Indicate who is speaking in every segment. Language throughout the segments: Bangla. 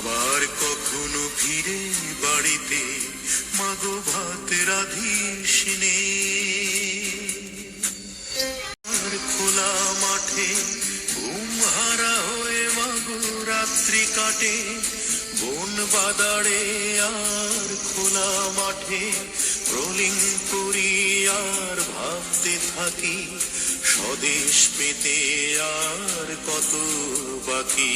Speaker 1: আবার কখনো ফিরে বাড়িতে? মাগো ভাত রাধিস খোলা মাঠে ঘুম হারা হয়ে মাগো রাত্রি কাটে। বন বাদাড়ে আর খোলা মাঠে রোলিং করি আর ভাবতে থাকি। স্বদেশ পেতে আর কত বাকি?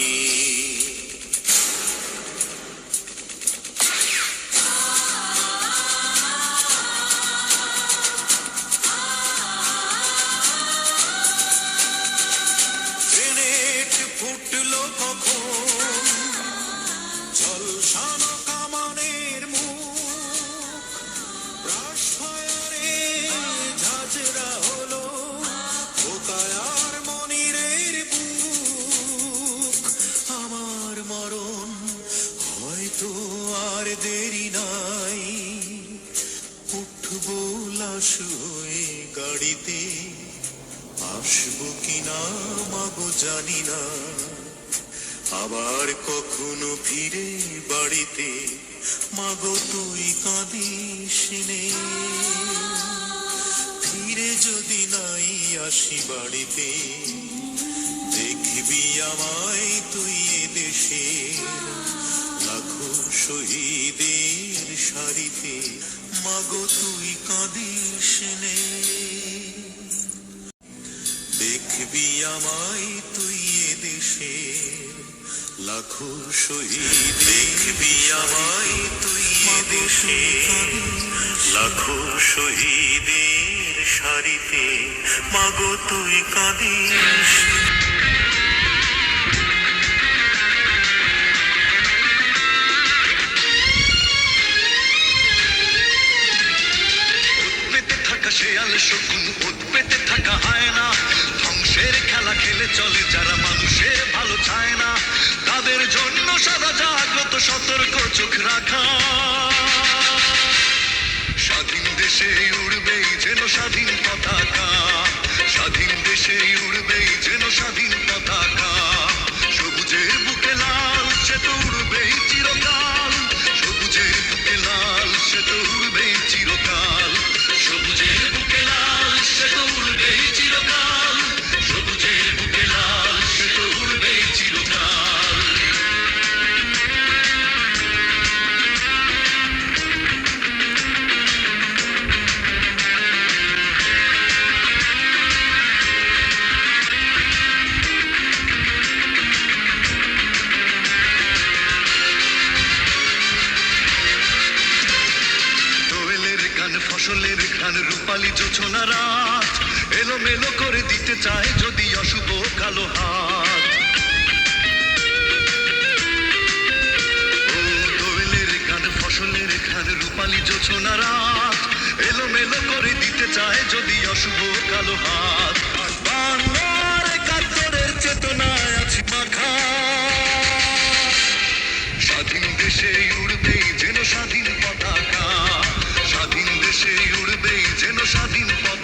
Speaker 1: আর দেরি নাই। উঠবো লাশ গাড়িতে। আসব কিনা মাগো জানি না। আবার কখনো ফিরে বাড়িতে? মাগো, তুই কাঁদিস ফিরে যদি নাই আসি বাড়িতে, দেখবি আমায় তুই দেশে। লাখো শহীদের সারিতে, মাগো, তুই কাঁদিস দেখবি আমায় তুই লাখো শহীদ, দেখবি আমায় তুই দেশে। লাখো শহীদের সারিতে, মাগো তুই কাঁদিস।
Speaker 2: শেয়াল শকুন পেতে থাকা হয় না ধ্বংসের খেলা খেলে চলে যারা মানুষের ভালো চায় না। তাদের জন্য সদা জাগ্রত সতর্ক চোখ রাখা। স্বাধীন দেশে উড়বেই যেন স্বাধীন পতাকা। স্বাধীন দেশে উড়বেই যেন স্বাধীন ফসলের গান রূপালি জোছনা রাত। এলো মেলো করে দিতে চায় যদি অশুভ কালো হাত। দোয়েলের গান ফসলের রূপালি জোছনা রাত। এলো মেলো করে দিতে চায় যদি অশুভ কালো হাত। চেতনায় স্বাধীন দেশে উড়বেই যেন স্বাধীন দেশে উড়বেই যেন স্বাধীন পতাকা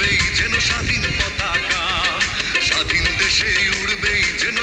Speaker 2: উড়বেই যেন স্বাধীন পতাকা। স্বাধীন দেশে উড়বেই যেন